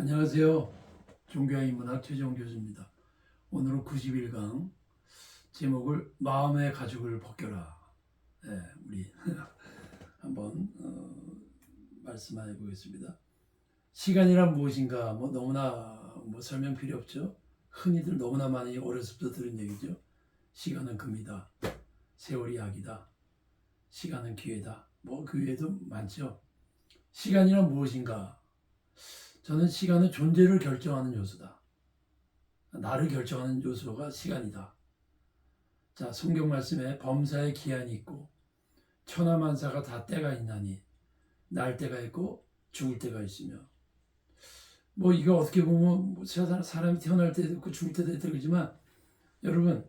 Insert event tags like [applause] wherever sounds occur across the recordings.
안녕하세요. 종교인문학 최정 교수입니다. 오늘은 91강 제목을 마음의 가죽을 벗겨라. 네, 우리 [laughs] 한번 어, 말씀해 보겠습니다. 시간이란 무엇인가? 뭐 너무나 뭐 설명 필요 없죠. 흔히들 너무나 많이 어렸을 때 들은 얘기죠. 시간은 금이다. 세월이 약이다. 시간은 기회다. 뭐 그 외에도 많죠. 시간이란 무엇인가? 저는 시간은 존재를 결정하는 요소다. 나를 결정하는 요소가 시간이다. 자, 성경 말씀에 범사에 기한이 있고 천하만사가 다 때가 있나니 날 때가 있고 죽을 때가 있으며 뭐 이거 어떻게 보면 뭐 사람이 태어날 때도 있고 죽을 때도 있다 그러지만 여러분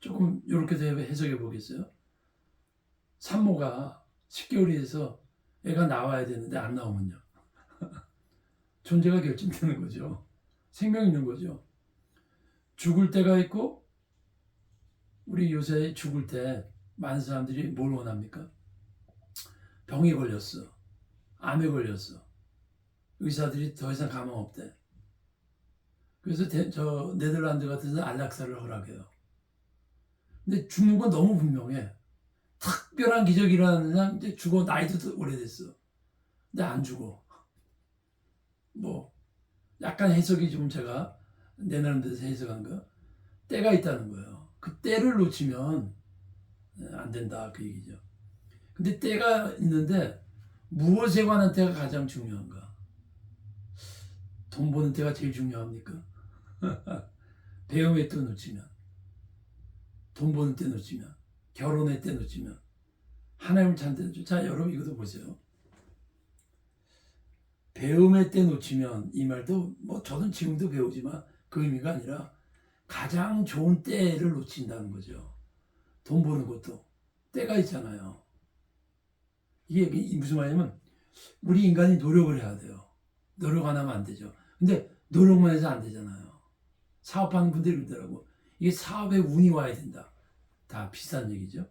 조금 이렇게 해석해 보겠어요. 산모가 10개월이 돼서 애가 나와야 되는데 안 나오면요. 존재가 결정되는 거죠. 생명 있는 거죠. 죽을 때가 있고 우리 요새 죽을 때 많은 사람들이 뭘 원합니까? 병이 걸렸어. 암에 걸렸어. 의사들이 더 이상 가망 없대. 그래서 대- 저 네덜란드 같은 데는 안락사를 허락해요. 근데 죽는 건 너무 분명해. 특별한 기적이 일어나는 한 이제 죽어 나이도 더 오래됐어. 근데 안 죽어. 뭐 약간 해석이 좀 제가 내 나름대로 해석한 거 때가 있다는 거예요. 그 때를 놓치면 예, 안 된다 그 얘기죠. 근데 때가 있는데 무엇에 관한 때가 가장 중요한가? 돈 버는 때가 제일 중요합니까? [laughs] 배움의 때 놓치면 돈 버는 때 놓치면 결혼의 때 놓치면 하나님을 찾는 때 놓치면 자 여러분 이것도 보세요. 배움의 때 놓치면 이 말도 뭐 저는 지금도 배우지만 그 의미가 아니라 가장 좋은 때를 놓친다는 거죠. 돈 버는 것도 때가 있잖아요. 이게 무슨 말이냐면 우리 인간이 노력을 해야 돼요. 노력 안 하면 안 되죠. 근데 노력만 해서 안 되잖아요. 사업하는 분들이 그러더라고. 이게 사업에 운이 와야 된다. 다 비슷한 얘기죠.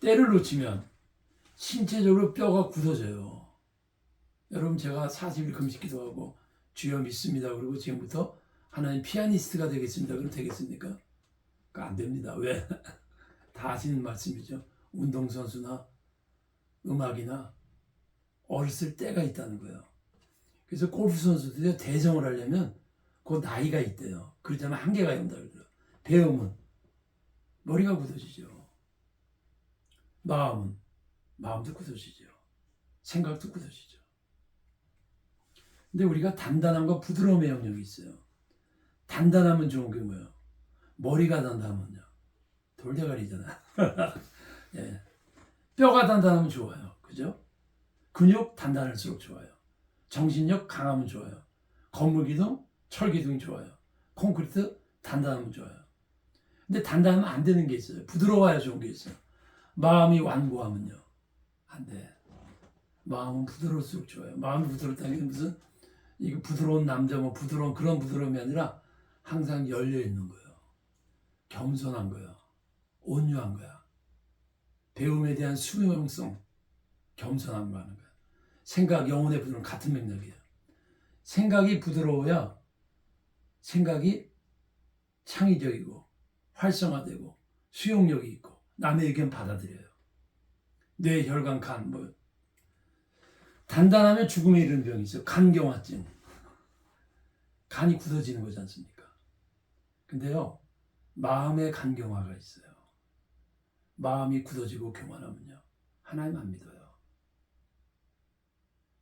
때를 놓치면 신체적으로 뼈가 굳어져요. 여러분 제가 40일 금식 기도하고 주여 믿습니다. 그리고 지금부터 하나님 피아니스트가 되겠습니다. 그럼 되겠습니까? 그안 됩니다. 왜? [laughs] 다 아시는 말씀이죠. 운동선수나 음악이나 어렸을 때가 있다는 거예요. 그래서 골프 선수들이 대성을 하려면 그 나이가 있대요. 그렇다면 한계가 그러더라고요. 배움은 머리가 굳어지죠. 마음은 마음도 굳어지죠. 생각도 굳어지죠. 근데 우리가 단단함과 부드러움의 영역이 있어요. 단단하면 좋은 게 뭐예요? 머리가 단단하면요. 돌대가리잖아. [laughs] 예. 뼈가 단단하면 좋아요. 그죠? 근육 단단할수록 좋아요. 정신력 강하면 좋아요. 건물 기둥, 철 기둥이 좋아요. 콘크리트 단단하면 좋아요. 근데 단단하면 안 되는 게 있어요. 부드러워야 좋은 게 있어요. 마음이 완고하면요. 안 돼. 마음은 부드러울수록 좋아요. 마음이 부드럽다는 게 무슨 이거 부드러운 남자 뭐 부드러운 그런 부드러움이 아니라 항상 열려 있는 거예요. 겸손한 거예요. 온유한 거야. 배움에 대한 수용성, 겸손한 거 하는 거야. 생각, 영혼의 부드러움 같은 맥락이에요. 생각이 부드러워야 생각이 창의적이고 활성화되고 수용력이 있고 남의 의견 받아들여요. 뇌, 혈관, 간, 뭐 단단하면 죽음에 이르는 병이 있어요. 간경화증. 간이 굳어지는 거지 않습니까? 근데요, 마음의 간경화가 있어요. 마음이 굳어지고 교만하면요, 하나님 안 믿어요.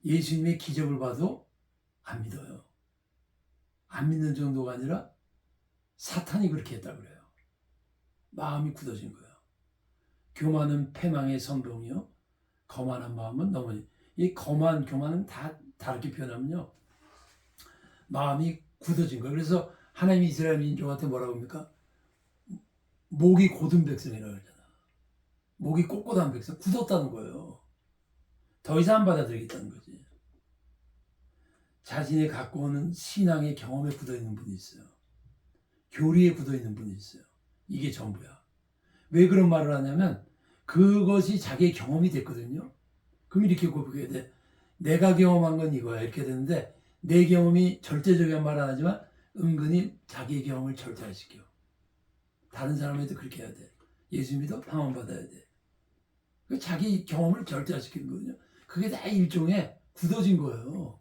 예수님의 기적을 봐도 안 믿어요. 안 믿는 정도가 아니라 사탄이 그렇게 했다 그래요. 마음이 굳어진 거예요. 교만은 패망의 선봉이요. 거만한 마음은 넘어지. 이 거만, 교만은 다 다르게 표현하면요. 마음이 굳어진 거예요. 그래서 하나님이 이스라엘 민족한테 뭐라고 합니까? 목이 곧은 백성이라고 그러잖아. 목이 꼿꼿한 백성, 굳었다는 거예요. 더 이상 안 받아들이겠다는 거지. 자신이 갖고 오는 신앙의 경험에 굳어 있는 분이 있어요. 교리에 굳어 있는 분이 있어요. 이게 전부야. 왜 그런 말을 하냐면 그것이 자기의 경험이 됐거든요. 그럼 이렇게 고백해야 돼. 내가 경험한 건 이거야. 이렇게 되는데 내 경험이 절대적인 말안 하지만 은근히 자기의 경험을 절대화시켜. 다른 사람한테 그렇게 해야 돼. 예수 믿어? 방언 받아야 돼. 그 자기 경험을 절대화시키는 거거든요. 그게 다 일종의 굳어진 거예요.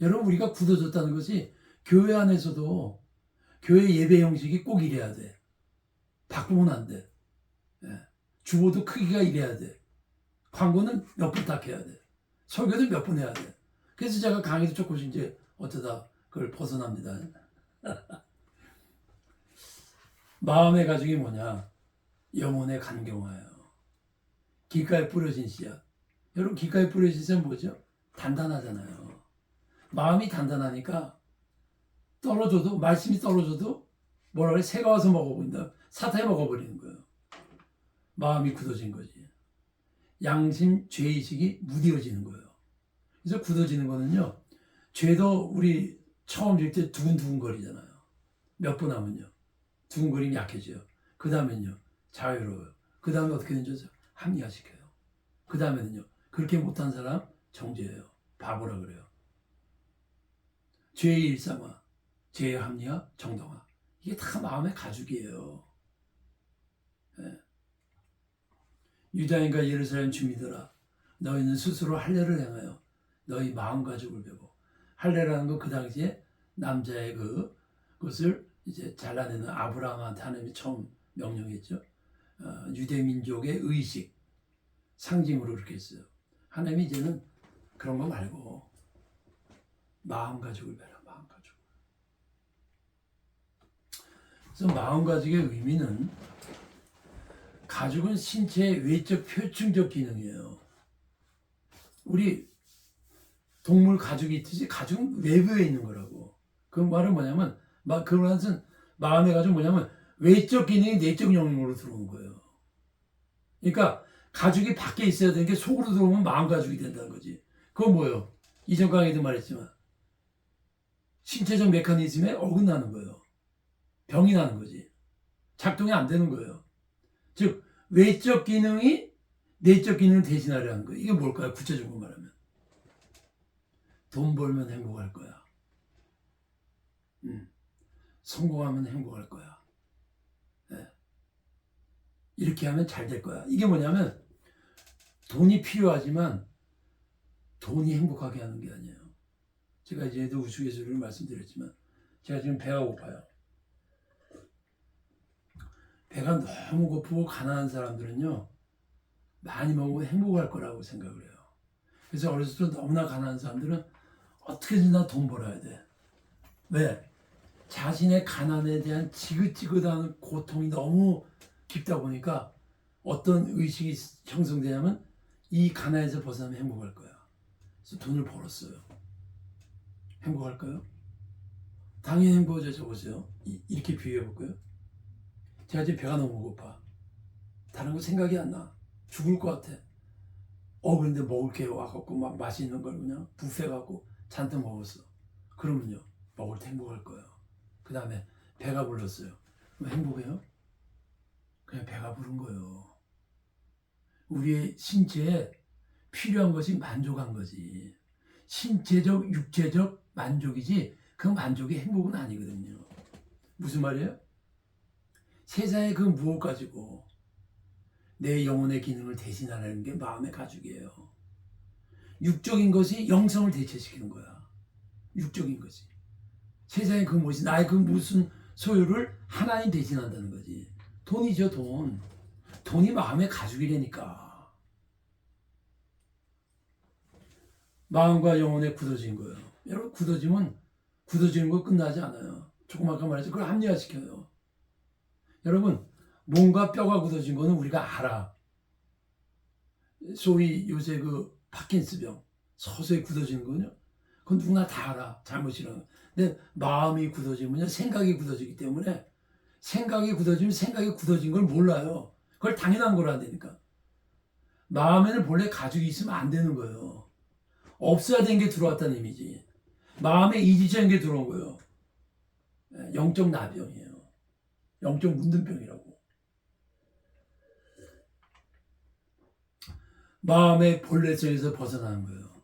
여러분 우리가 굳어졌다는 것이 교회 안에서도 교회 예배 형식이 꼭 이래야 돼. 바꾸면 안 돼. 예. 주보도 크기가 이래야 돼. 광고는 몇 번 딱 해야 돼. 설교도 몇 번 해야 돼. 그래서 제가 강의도 조금씩 이제 어쩌다 그걸 벗어납니다. [laughs] 마음의 가죽이 뭐냐? 영혼의 간경화예요. 길가에 뿌려진 씨앗. 여러분 길가에 뿌려진 씨앗은 뭐죠? 단단하잖아요. 마음이 단단하니까 떨어져도 말씀이 떨어져도 뭐라 그래 새가 와서 먹어본다. 사타에 먹어버리는 거예요. 마음이 굳어진 거지. 양심 죄의식이 무뎌지는 거예요. 그래서 굳어지는 거는요. 죄도 우리 처음 질 때 두근두근 거리잖아요. 몇 번 하면요. 두근거리면 약해져요. 그 다음엔요. 자유로워요. 그 다음에 어떻게 되죠? 합리화시켜요. 그 다음에는요. 그렇게 못한 사람 정죄해요. 바보라 그래요. 죄의 일상화, 죄의 합리화, 정당화. 이게 다 마음의 가죽이에요. 예. 유다인과 예루살렘 주민들아 너희는 스스로 할례를 행하여 너희 마음 가죽을 베고 할례라는 거그 당시에 남자의 그 것을 이제 잘라내는 아브라함한테 하나님이 처음 명령했죠. 어, 유대 민족의 의식 상징으로 그렇게 했어요. 하나님이 이제는 그런 거 말고 마음 가죽을 베라 마음 가죽. 그래서 마음 가죽의 의미는 가죽은 신체의 외적 표층적 기능이에요. 우리 동물 가죽이 있듯이 가죽은 외부에 있는 거라고. 그 말은 뭐냐면 막 그것은 마음의 가죽은 뭐냐면 외적 기능이 내적 영역으로 들어오는 거예요. 그러니까 가죽이 밖에 있어야 되는 게 속으로 들어오면 마음 가죽이 된다는 거지. 그건 뭐예요? 이전 강의도 말했지만 신체적 메커니즘에 어긋나는 거예요. 병이 나는 거지. 작동이 안 되는 거예요. 즉 외적 기능이 내적 기능을 대신하려는 거예요. 이게 뭘까요? 구체적으로 말하면 돈 벌면 행복할 거야. 음. 성공하면 행복할 거야. 예. 이렇게 하면 잘 될 거야. 이게 뭐냐면 돈이 필요하지만 돈이 행복하게 하는 게 아니에요. 제가 이제도 우스갯소리를 말씀드렸지만 제가 지금 배가 고파요. 배가 너무 고프고 가난한 사람들은요 많이 먹으면 행복할 거라고 생각을 해요. 그래서 어렸을 때 너무나 가난한 사람들은 어떻게든 다돈 벌어야 돼. 왜? 자신의 가난에 대한 지긋지긋한 고통이 너무 깊다 보니까 어떤 의식이 형성되냐면 이 가난에서 벗어나면 행복할 거야. 그래서 돈을 벌었어요. 행복할까요? 당연히 행복해져 보세요. 이- 이렇게 비유해 볼까요? 제가 지금 배가 너무 고파. 다른 거 생각이 안 나. 죽을 것 같아. 어, 그런데 먹을 게 와갖고 막 맛있는 걸 그냥 뷔페 갖고 잔뜩 먹었어. 그러면요, 먹을 때 행복할 거예요. 그 다음에 배가 불렀어요. 그럼 행복해요? 그냥 배가 부른 거예요. 우리의 신체에 필요한 것이 만족한 거지. 신체적, 육체적 만족이지 그 만족이 행복은 아니거든요. 무슨 말이에요? 세상의 그 무엇 가지고 내 영혼의 기능을 대신하는 게 마음의 가죽이에요. 육적인 것이 영성을 대체시키는 거야. 육적인 것이. 세상의 그 무엇이 나의 그 무슨 소유를 하나님 대신한다는 거지. 돈이죠, 돈. 돈이 마음의 가죽이라니까. 마음과 영혼에 굳어진 거예요. 여러분, 굳어지면 굳어지는 거 끝나지 않아요. 조금 아까 말했죠. 그걸 합리화시켜요. 여러분, 몸과 뼈가 굳어진 거는 우리가 알아. 소위 요새 그 파킨스병 서서히 굳어지는 거는요. 그건 누구나 다 알아. 잘못이라는 거. 근데 마음이 굳어지면요. 생각이 굳어지기 때문에 생각이 굳어지면 생각이 굳어진 걸 몰라요. 그걸 당연한 거라니까. 마음에는 본래 가죽이 있으면 안 되는 거예요. 없어야 되는 게 들어왔다는 의미지. 마음에 이지적인 게 들어온 거예요. 예, 영적 나병이에요. 영적 문둥병이라고. 마음의 본래성에서 벗어나는 거예요.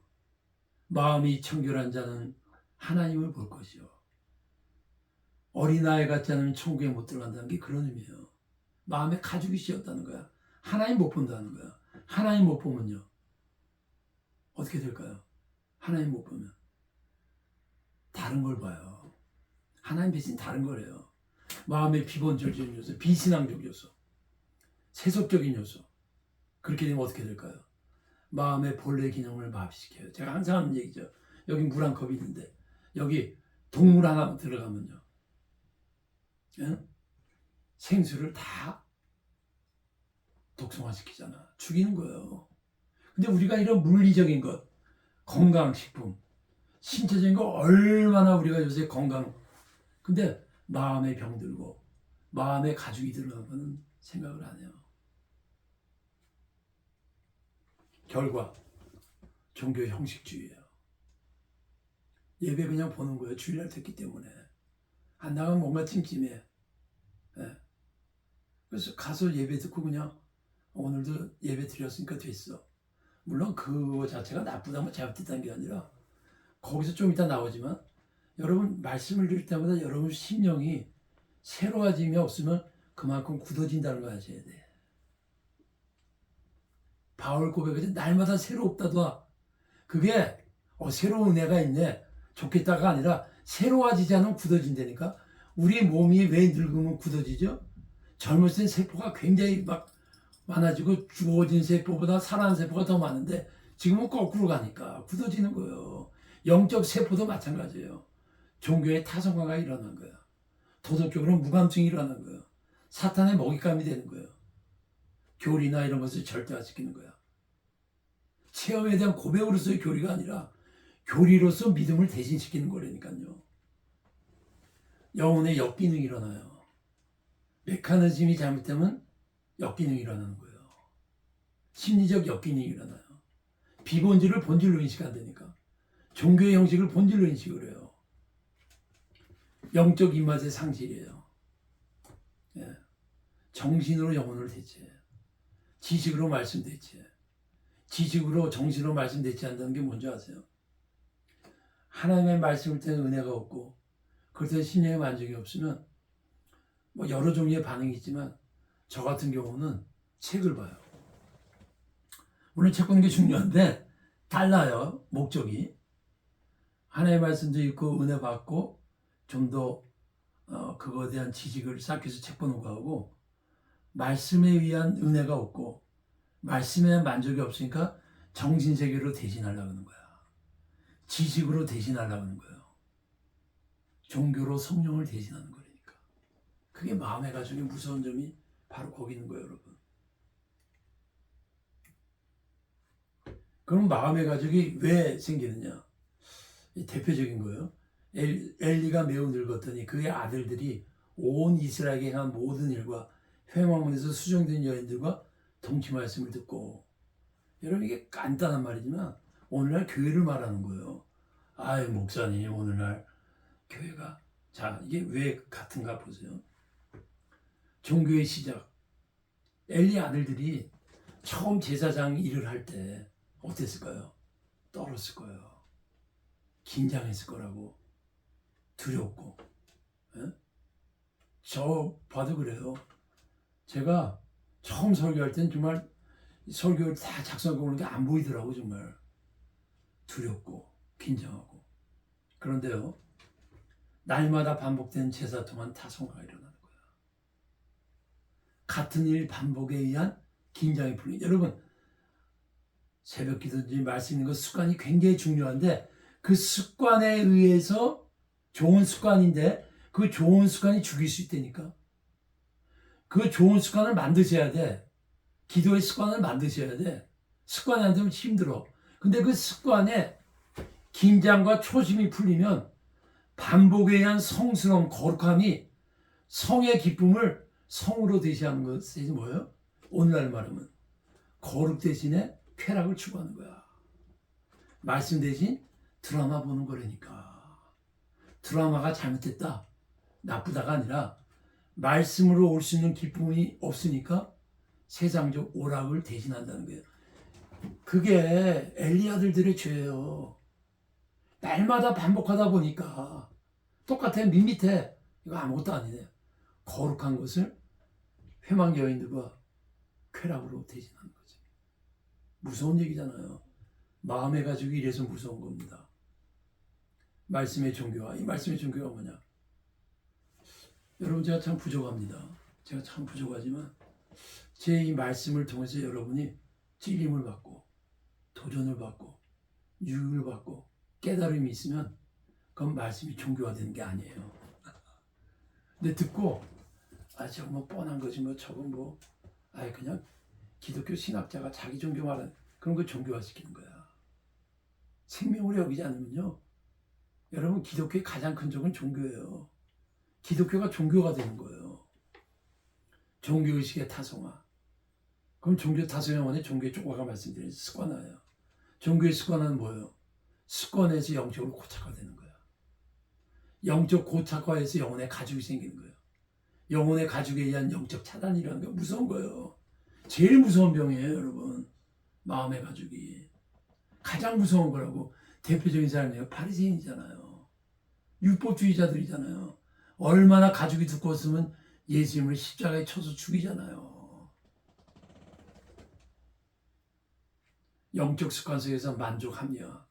마음이 청결한 자는 하나님을 볼 것이요. 어린아이 같지 않으면 천국에 못 들어간다는 게 그런 의미예요. 마음에 가죽이 씌었다는 거야. 하나님 못 본다는 거야. 하나님 못 보면요. 어떻게 될까요? 하나님 못 보면. 다른 걸 봐요. 하나님 대신 다른 거래요. 마음의 비본질적인 요소, 비신앙적 요소, 세속적인 요소. 그렇게 되면 어떻게 될까요? 마음의 본래 기능을 마비시켜요. 제가 항상 하는 얘기죠. 여기 물 한 컵이 있는데 여기 동물 하나 들어가면요. 예? 생수를 다 독성화시키잖아. 죽이는 거예요. 근데 우리가 이런 물리적인 것, 건강식품, 신체적인 거 얼마나 우리가 요새 건강, 근데 마음에 병들고 마음에 가죽이 거는 생각을 안 해요. 결과 종교 형식주의예요. 예배 그냥 보는 거예요. 주일날 됐기 때문에 안 나가면 뭔가 찜찜해. 예. 그래서 가서 예배 듣고 그냥 오늘도 예배 드렸으니까 됐어. 물론 그거 자체가 나쁘다고 잘못됐다는 게 아니라 거기서 좀 이따 나오지만 여러분 말씀을 들을 때마다 여러분 심령이 새로워짐이 없으면 그만큼 굳어진다는 거 아셔야 돼. 바울 고백하지 날마다 새롭다도 그게 어, 새로운 은혜가 있네 좋겠다가 아니라 새로워지지 않으면 굳어진다니까 우리 몸이 왜 늙으면 굳어지죠? 젊었을 땐 세포가 굉장히 막 많아지고 죽어진 세포보다 살아난 세포가 더 많은데 지금은 거꾸로 가니까 굳어지는 거예요. 영적 세포도 마찬가지예요. 종교의 타성화가 일어난 거예요. 도덕적으로 무감증이 일어난 거예요. 사탄의 먹잇감이 되는 거예요. 교리나 이런 것을 절대화시키는 거야. 체험에 대한 고백으로서의 교리가 아니라 교리로서 믿음을 대신시키는 거라니까요. 영혼의 역기능이 일어나요. 메커니즘이 잘못되면 역기능이 일어나는 거예요. 심리적 역기능이 일어나요. 비본질을 본질로 인식 안 되니까. 종교의 형식을 본질로 인식을 해요. 영적 입맛의 상실이에요. 예. 정신으로 영혼을 대체. 지식으로 말씀 대체. 지식으로 정신으로 말씀 대체한다는 게 뭔지 아세요? 하나님의 말씀을 때는 은혜가 없고 그럴 때 신령의 만족이 없으면 뭐 여러 종류의 반응이 있지만 저 같은 경우는 책을 봐요. 물론 책 보는 게 중요한데 달라요 목적이 하나님의 말씀도 있고 은혜 받고 좀더 어, 그거에 대한 지식을 쌓기 위해서 책 보는 거하고 말씀에 의한 은혜가 없고 말씀에 만족이 없으니까 정신세계로 대신하려고 하는 거야. 지식으로 대신하려고 하는 거예요. 종교로 성령을 대신하는 거니까. 그게 마음의 가족의 무서운 점이 바로 거기 있는 거예요, 여러분. 그럼 마음의 가족이 왜 생기느냐? 이 대표적인 거예요. 엘, 엘리가 매우 늙었더니 그의 아들들이 온 이스라엘에 한 모든 일과 회망문에서 수정된 여인들과 동치 말씀을 듣고 여러분 이게 간단한 말이지만 오늘날 교회를 말하는 거예요. 아이 목사님 오늘날 교회가 자 이게 왜 같은가 보세요. 종교의 시작 엘리 아들들이 처음 제사장 일을 할 때 어땠을까요? 떨었을 거예요. 긴장했을 거라고 두렵고 예? 저 봐도 그래요. 제가 처음 설교할 땐 정말 설교를 다 작성하고 오는 게 안 보이더라고 정말. 두렵고 긴장하고. 그런데요 날마다 반복된 제사 동안 타성화가 일어나는 거야. 같은 일 반복에 의한 긴장이 풀린 여러분 새벽 기도든지 말씀 있는 것 습관이 굉장히 중요한데 그 습관에 의해서 좋은 습관인데 그 좋은 습관이 죽일 수 있다니까 그 좋은 습관을 만드셔야 돼. 기도의 습관을 만드셔야 돼. 습관이 안 되면 힘들어. 근데 그 습관에 긴장과 초심이 풀리면 반복에 의한 성스러움, 거룩함이 성의 기쁨을 성으로 대시하는 것이 뭐예요? 오늘날 말하면 거룩 대신에 쾌락을 추구하는 거야. 말씀 대신 드라마 보는 거라니까. 드라마가 잘못됐다. 나쁘다가 아니라 말씀으로 올 수 있는 기쁨이 없으니까 세상적 오락을 대신한다는 거예요. 그게 엘리 아들들의 죄예요. 날마다 반복하다 보니까 똑같아 밋밋해 이거 아무것도 아니네 거룩한 것을 회망 여인들과 쾌락으로 대신하는 거지 무서운 얘기잖아요. 마음의 가지고 이래서 무서운 겁니다. 말씀의 종교와 이 말씀의 종교가 뭐냐 여러분 제가 참 부족합니다 제가 참 부족하지만 제 이 말씀을 통해서 여러분이 찔림을 받고 도전을 받고 유익을 받고 깨달음이 있으면 그건 말씀이 종교화되는 게 아니에요. 근데 듣고 아 저거 뭐 뻔한 거지 뭐 저건 뭐 아예 그냥 기독교 신학자가 자기 종교 말하는 그런 거 종교화시키는 거야. 생명을 여기지 않으면요. 여러분 기독교의 가장 큰 적은 종교예요. 기독교가 종교가 되는 거예요. 종교의식의 타성화. 그럼 종교 타성화원의 종교의 쪽화가 말씀드린 습관화예요. 종교의 습관화는 뭐예요? 습관에서 영적으로 고착화되는 거야. 영적 고착화에서 영혼의 가죽이 생기는 거예요. 영혼의 가죽에 의한 영적 차단이라는 게 무서운 거예요. 제일 무서운 병이에요, 여러분. 마음의 가죽이. 가장 무서운 거라고 대표적인 사람이에요. 파리새인이잖아요. 율법주의자들이잖아요. 얼마나 가죽이 두꺼웠으면 예수님을 십자가에 쳐서 죽이잖아요. 영적 습관 속에서 만족합니다.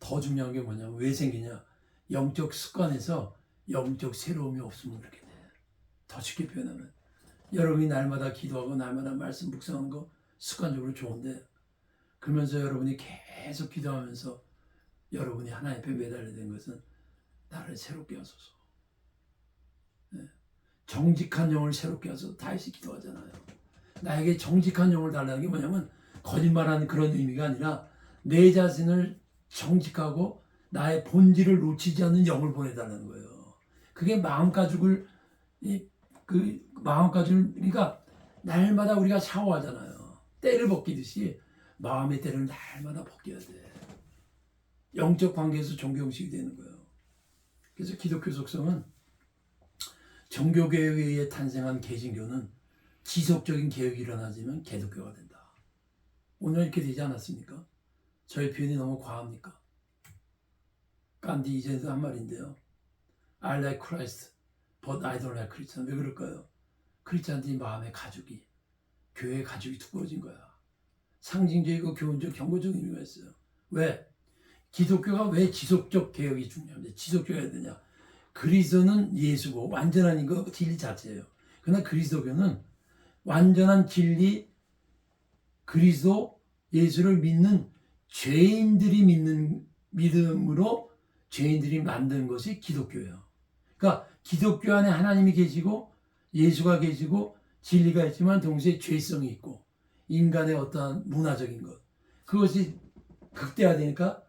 더 중요한 게 뭐냐면 왜 생기냐? 영적 습관에서 영적 새로움이 없으면 그렇게 돼. 더 쉽게 표현하면 여러분이 날마다 기도하고 날마다 말씀 묵상하는 거 습관적으로 좋은데 그러면서 여러분이 계속 기도하면서 여러분이 하나님 앞에 매달려 된 것은 나를 새롭게 하소서. 네. 정직한 영을 새롭게 하소서 다시 기도하잖아요. 나에게 정직한 영을 달라는 게 뭐냐면 거짓말하는 그런 의미가 아니라 내 자신을 정직하고 나의 본질을 놓치지 않는 영을 보내달라는 거예요. 그게 마음 가죽을 이, 그 마음 가죽을 그러니까 날마다 우리가 샤워하잖아요. 때를 벗기듯이 마음의 때를 날마다 벗겨야 돼. 영적 관계에서 종교의식이 되는 거예요. 그래서 기독교 속성은 종교개혁에 의해 탄생한 개신교는 지속적인 개혁이 일어나지만 개독교가 된다. 오늘 이렇게 되지 않았습니까? 저의 표현이 너무 과합니까? 간디 이전에도 한 말인데요. I like Christ, but I don't like Christian. 왜 그럴까요? 크리스찬들이 마음의 가죽이, 교회의 가죽이 두꺼워진 거야. 상징적이고 교훈적, 경고적 의미가 있어요. 왜? 기독교가 왜 지속적 개혁이 중요한데 지속적이어야 되냐? 그리스도는 예수고 완전한 이거 진리 자체예요. 그러나 그리스도교는 완전한 진리 그리스도 예수를 믿는 죄인들이 믿는 믿음으로 죄인들이 만든 것이 기독교예요. 그러니까 기독교 안에 하나님이 계시고 예수가 계시고 진리가 있지만 동시에 죄성이 있고 인간의 어떠한 문화적인 것 그것이 극대화되니까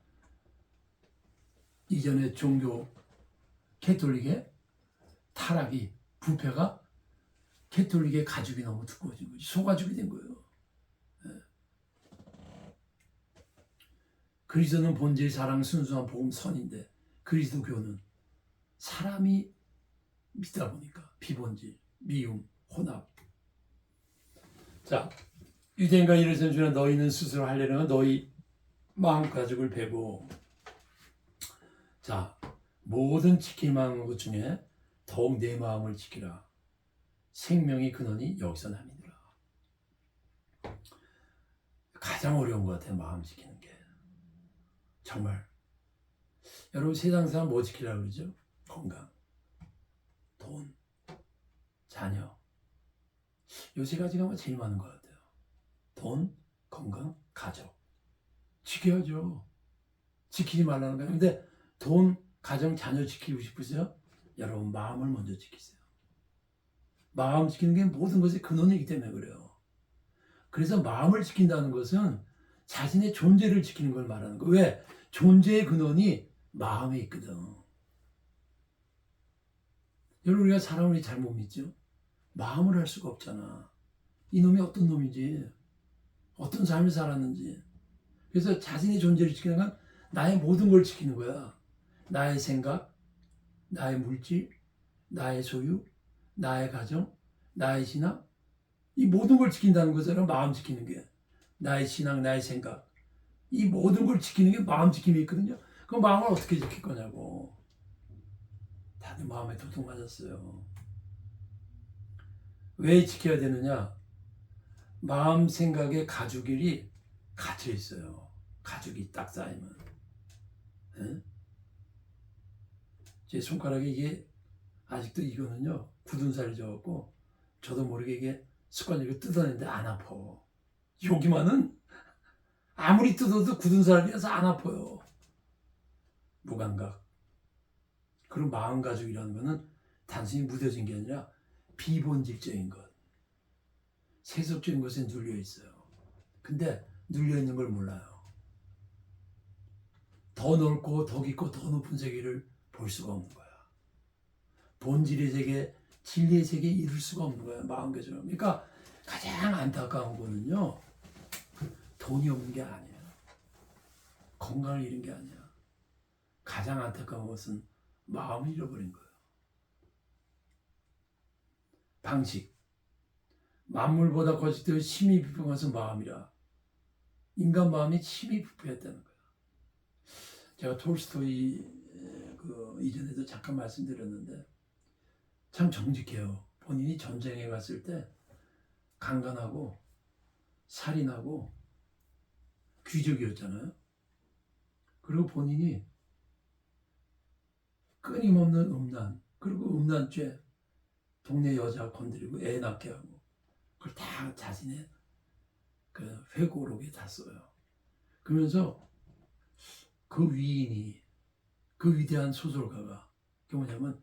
이전의 종교 캐톨릭의 타락이 부패가 캐톨릭의 가죽이 너무 두꺼워진 거지. 소가죽이 된 거예요. 그리스도는 본질 사랑 순수한 복음 선인데 그리스도교는 사람이 믿다 보니까 비본질 미움 혼합. 자 유대인과 이르선 주나 너희는 스스로 하려는 너희 마음 가죽을 베고. 자 모든 지킬 만한 것 중에 더욱 내 마음을 지키라. 생명의 근원이 여기서 남이니라. 가장 어려운 것 같아요 마음 지키는 게. 정말. 여러분 세상 사람 뭐 지키려고 그러죠? 건강, 돈, 자녀. 요 세 가지가 제일 많은 것 같아요. 돈, 건강, 가족. 지켜야죠. 지키지 말라는 거예요 근데 돈, 가정, 자녀 지키고 싶으세요? 여러분 마음을 먼저 지키세요 마음 지키는 게 모든 것의 근원이기 때문에 그래요 그래서 마음을 지킨다는 것은 자신의 존재를 지키는 걸 말하는 거. 왜? 존재의 근원이 마음에 있거든. 여러분 우리가 사람을 잘못 믿죠? 마음을 할 수가 없잖아. 이놈이 어떤 놈인지, 어떤 삶을 살았는지. 그래서 자신의 존재를 지키는 건 나의 모든 걸 지키는 거야. 나의 생각, 나의 물질, 나의 소유, 나의 가정, 나의 신앙. 이 모든 걸 지킨다는 거잖아. 마음 지키는 게. 나의 신앙, 나의 생각. 이 모든 걸 지키는 게 마음 지킴이 있거든요. 그그 마음을 어떻게 지킬 거냐고. 다들 마음에 도둑 맞았어요. 왜 지켜야 되느냐? 마음 생각에 가죽일이 갇혀 있어요. 가죽이 딱 쌓이면. 예? 제 손가락에 이게 아직도 이거는요 굳은 살이 져갖고 저도 모르게 이게 습관적으로 뜯어내는데 안 아파. 여기만은 아무리 뜯어도 굳은 살이라서 안 아파요. 무감각. 그런 마음 가죽이라는 거는 단순히 무뎌진 게 아니라 비본질적인 것, 세속적인 것에 눌려 있어요. 근데 눌려 있는 걸 몰라요. 더 넓고 더 깊고 더 높은 세계를 볼 수가 없는 거야. 본질의 세계, 진리의 세계에 이룰 수가 없는 거야. 마음가짐. 그러니까 가장 안타까운 거는요. 돈이 없는 게 아니야. 건강을 잃은 게 아니야. 가장 안타까운 것은 마음을 잃어버린 거예요. 방식. 만물보다 거짓되어 심히 부패한 것은 마음이라. 인간 마음이 심히 부패했다는 거야. 제가 톨스토이 에, 그 이전에도 잠깐 말씀드렸는데 참 정직해요. 본인이 전쟁에 갔을 때 강간하고 살인하고 귀족이었잖아요. 그리고 본인이 끊임없는 음란 그리고 음란죄 동네 여자 건드리고 애 낳게 하고 그걸 다 자신의 그 회고록에 다 써요. 그러면서 그 위인이 그 위대한 소설가가 그게 뭐냐면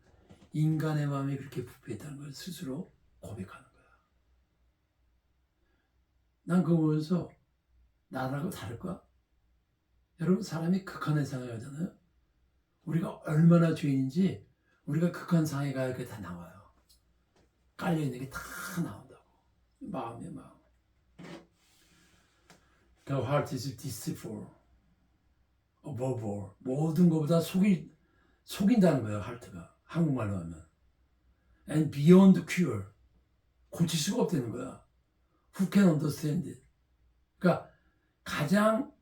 인간의 마음이 그렇게 부패했다는 걸 스스로 고백하는 거야. 난 그거 보면서 나라고 다를까? 여러분 사람이 극한의 상에 가잖아요. 우리가 얼마나 죄인인지 우리가 극한 상에 가야 그게 다 나와요. 깔려 있는 게 다 나온다고. 마음의 마음. The heart is deceitful above all. 모든 것보다 속이 속인다는 거예요. 하트가 한국말로 하면. And beyond cure. 고칠 수가 없다는 거야. Who can understand it? 그러니까 가장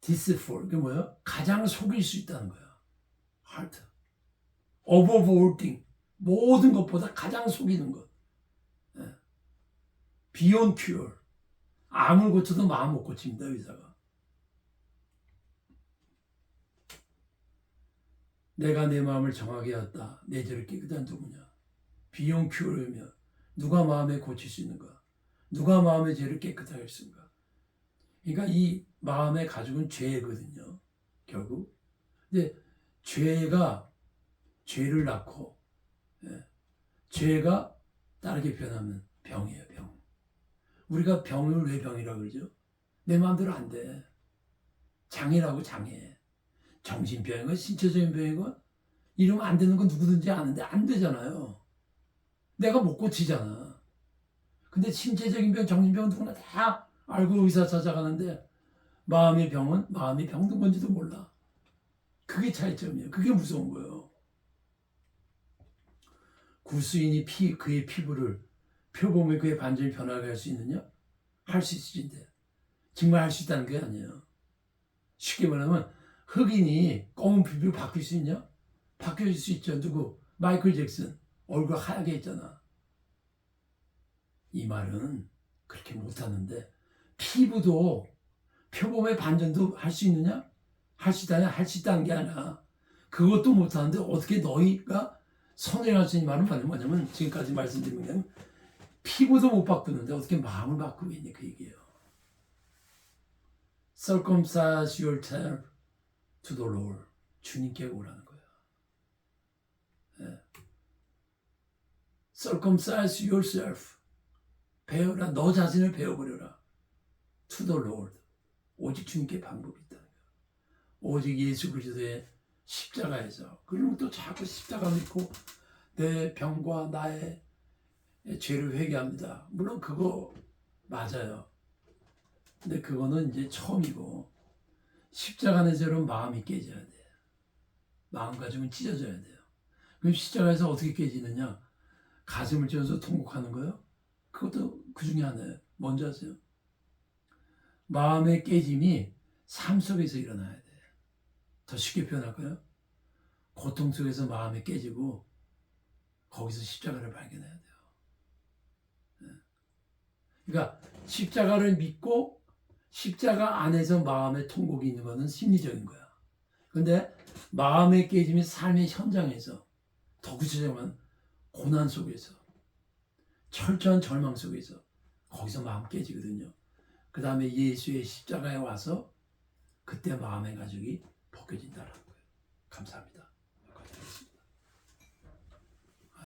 deceitful. 이게 뭐예요? 가장 속일 수 있다는 거야. heart. above all thing. 모든 것보다 가장 속이는 것. 예. beyond cure. 암을 고쳐도 마음 못 고칩니다, 의사가. 내가 내 마음을 정하게 하였다. 내 죄를 깨끗한 누구냐? beyond cure면 누가 마음에 고칠 수 있는가? 누가 마음의 죄를 깨끗하게 했는가? 그러니까 이 마음의 가죽은 죄거든요. 결국. 근데 죄가 죄를 낳고 예. 죄가 다르게 변하면 병이에요, 병. 우리가 병을 왜 병이라고 그러죠? 내 마음대로 안 돼. 장애라고 장애. 정신병이건 신체적인 병이건 이러면 안 되는 건 누구든지 아는데 안 되잖아요. 내가 못 고치잖아. 근데 신체적인 병, 정신병은 누구나 다 알고 의사 찾아가는데 마음의 병은 마음이 병든 건지도 몰라. 그게 차이점이에요. 그게 무서운 거예요. 구수인이 피, 그의 피부를 표범의 그의 반전이 변하게 할 수 있느냐? 할 수 있을진데 정말 할 수 있다는 게 아니에요. 쉽게 말하면 흑인이 검은 피부로 바뀔 수 있냐? 바뀔 수 있죠. 누구? 마이클 잭슨 얼굴 하얗게 했잖아. 이 말은 그렇게 못하는데 피부도 표범의 반전도 할 수 있느냐? 할 수 있다냐? 할 수 있다는 게 아니라 그것도 못하는데 어떻게 너희가 선행할 수 있는 말은 뭐냐면 지금까지 말씀드린 게 피부도 못 바꾸는데 어떻게 마음을 바꾸고 있냐 그 얘기예요. Circumcise yourself to the Lord. 주님께 오라는 거야. 예. Circumcise yourself. 배우라. 너 자신을 배워버려라. To the Lord. 오직 주님께 방법이 있다는 거야. 오직 예수 그리스도의 십자가에서 그리고 또 자꾸 십자가 믿고 내 병과 나의 죄를 회개합니다. 물론 그거 맞아요. 근데 그거는 이제 처음이고 십자가의 죄로 마음이 깨져야 돼. 마음가짐은 찢어져야 돼요. 그럼 십자가에서 어떻게 깨지느냐? 가슴을 찢어서 통곡하는 거요? 그것도 그 중에 하나예요. 뭔지 아세요? 마음의 깨짐이 삶 속에서 일어나야 돼. 더 쉽게 표현할까요? 고통 속에서 마음이 깨지고 거기서 십자가를 발견해야 돼요. 예. 그러니까 십자가를 믿고 십자가 안에서 마음의 통곡이 있는 것은 심리적인 거야. 근데 마음의 깨짐이 삶의 현장에서 더 구체적으로 고난 속에서 철저한 절망 속에서 거기서 마음 깨지거든요. 그 다음에 예수의 십자가에 와서 그때 마음의 가죽이 벗겨진다는 거예요. 감사합니다.